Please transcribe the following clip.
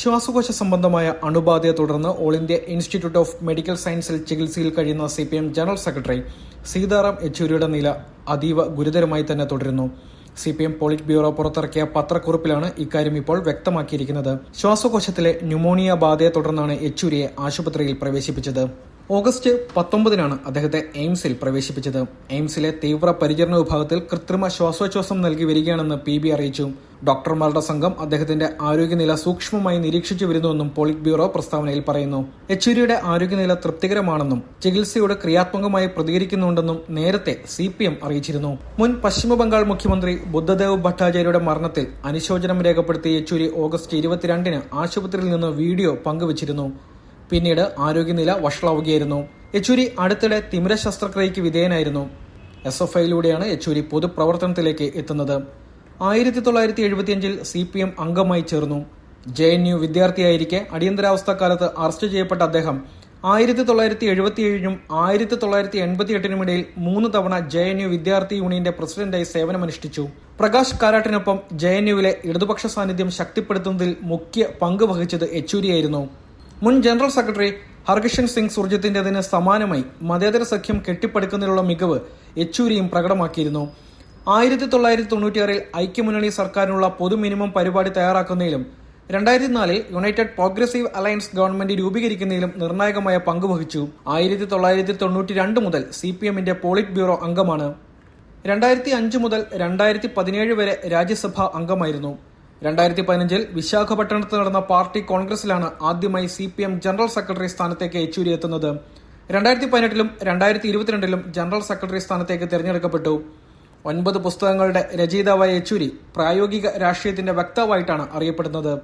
ശ്വാസകോശ സംബന്ധമായ അണുബാധയെ തുടർന്ന് all India institute of medical സയൻസിൽ ചികിത്സയിൽ കഴിയുന്ന C P M general secretary Sitaram യെച്ചൂരിയുടെ നില അതീവ ഗുരുതരമായി തന്നെ തുടരുന്നു. C P M polit bureau പുറത്തിറക്കിയ പത്രക്കുറിപ്പിലാണ് ഇക്കാര്യം ഇപ്പോൾ വ്യക്തമാക്കിയിരിക്കുന്നത്. ശ്വാസകോശത്തിലെ ന്യൂമോണിയ ബാധയെ തുടർന്നാണ് യെച്ചൂരിയെ ആശുപത്രിയിൽ പ്രവേശിപ്പിച്ചത്. ഓഗസ്റ്റ് പത്തൊമ്പതിനാണ് അദ്ദേഹത്തെ എയിംസിൽ പ്രവേശിപ്പിച്ചത്. എയിംസിലെ തീവ്ര പരിചരണ വിഭാഗത്തിൽ കൃത്രിമ ശ്വാസോച്ഛ്വാസം നൽകി വരികയാണെന്ന് പി ബി അറിയിച്ചു. ഡോക്ടർമാരുടെ സംഘം അദ്ദേഹത്തിന്റെ ആരോഗ്യനില സൂക്ഷ്മമായി നിരീക്ഷിച്ചു വരുന്നുവെന്നും പോളിറ്റ് ബ്യൂറോ പ്രസ്താവനയിൽ പറയുന്നു. യെച്ചൂരിയുടെ ആരോഗ്യനില തൃപ്തികരമാണെന്നും ചികിത്സയോട് ക്രിയാത്മകമായി പ്രതികരിക്കുന്നുണ്ടെന്നും നേരത്തെ സി പി എം അറിയിച്ചിരുന്നു. മുൻ പശ്ചിമബംഗാൾ മുഖ്യമന്ത്രി ബുദ്ധദേവ് ഭട്ടാചാര്യയുടെ മരണത്തിൽ അനുശോചനം രേഖപ്പെടുത്തിയ യെച്ചൂരി ഓഗസ്റ്റ് ഇരുപത്തിരണ്ടിന് ആശുപത്രിയിൽ നിന്ന് വീഡിയോ പങ്കുവച്ചിരുന്നു. പിന്നീട് ആരോഗ്യനില വഷളാവുകയായിരുന്നു. യെച്ചൂരി അടുത്തിടെ തിമിര ശസ്ത്രക്രിയയ്ക്ക് വിധേയനായിരുന്നു. എസ് എഫ് ഐയിലൂടെയാണ് യെച്ചൂരി പൊതുപ്രവർത്തനത്തിലേക്ക് എത്തുന്നത്. ആയിരത്തി തൊള്ളായിരത്തി എഴുപത്തിയഞ്ചിൽ സി പി എം അംഗമായി ചേർന്നു. ജെ എൻ യു വിദ്യാർത്ഥിയായിരിക്കെ അടിയന്തരാവസ്ഥ കാലത്ത് അറസ്റ്റ് ചെയ്യപ്പെട്ട അദ്ദേഹം ആയിരത്തി തൊള്ളായിരത്തി എഴുപത്തിയേഴിനും ആയിരത്തി തൊള്ളായിരത്തി എൺപത്തി എട്ടിനുമിടയിൽ മൂന്ന് തവണ ജെ എൻ യു വിദ്യാർത്ഥി യൂണിയന്റെ പ്രസിഡന്റായി സേവനമനുഷ്ഠിച്ചു. പ്രകാശ് കാരാട്ടിനൊപ്പം ജെ എൻ യുവിലെ ഇടതുപക്ഷ സാന്നിധ്യം ശക്തിപ്പെടുത്തുന്നതിൽ മുഖ്യ പങ്ക് വഹിച്ചത് യെച്ചൂരിയായിരുന്നു. മുൻ ജനറൽ സെക്രട്ടറി ഹർകിഷൻ സിംഗ് സുർജിത്തിന്റേതിന് സമാനമായി മതേതര സഖ്യം കെട്ടിപ്പടുക്കുന്നതിനുള്ള മികവ് യെച്ചൂരിയും പ്രകടമാക്കിയിരുന്നു. ആയിരത്തി തൊള്ളായിരത്തി തൊണ്ണൂറ്റിയാറിൽ ഐക്യമുന്നണി സർക്കാരിനുള്ള പൊതു മിനിമം പരിപാടി തയ്യാറാക്കുന്നതിലും രണ്ടായിരത്തി നാലിൽ യുണൈറ്റഡ് പ്രോഗ്രസീവ് അലയൻസ് ഗവൺമെന്റ് രൂപീകരിക്കുന്നതിലും നിർണായകമായ പങ്ക് വഹിച്ചു. ആയിരത്തി തൊള്ളായിരത്തി തൊണ്ണൂറ്റി രണ്ട് മുതൽ സി പി എമ്മിന്റെ പോളിറ്റ് ബ്യൂറോ അംഗമാണ്. രണ്ടായിരത്തി അഞ്ച് മുതൽ രണ്ടായിരത്തി പതിനേഴ് വരെ രാജ്യസഭാ അംഗമായിരുന്നു. രണ്ടായിരത്തി പതിനഞ്ചിൽ വിശാഖപട്ടണത്ത് നടന്ന പാർട്ടി കോൺഗ്രസിലാണ് ആദ്യമായി C P M general secretary സ്ഥാനത്തേക്ക് യെച്ചൂരി എത്തുന്നത് രണ്ടായിരത്തി പതിനെട്ടിലും രണ്ടായിരത്തി ഇരുപത്തിരണ്ടിലും ജനറൽ സെക്രട്ടറി സ്ഥാനത്തേക്ക് തിരഞ്ഞെടുക്കപ്പെട്ടു. ഒൻപത് പുസ്തകങ്ങളുടെ രചയിതാവായ യെച്ചൂരി പ്രായോഗിക രാഷ്ട്രീയത്തിന്റെ വക്താവായിട്ടാണ് അറിയപ്പെടുന്നത്.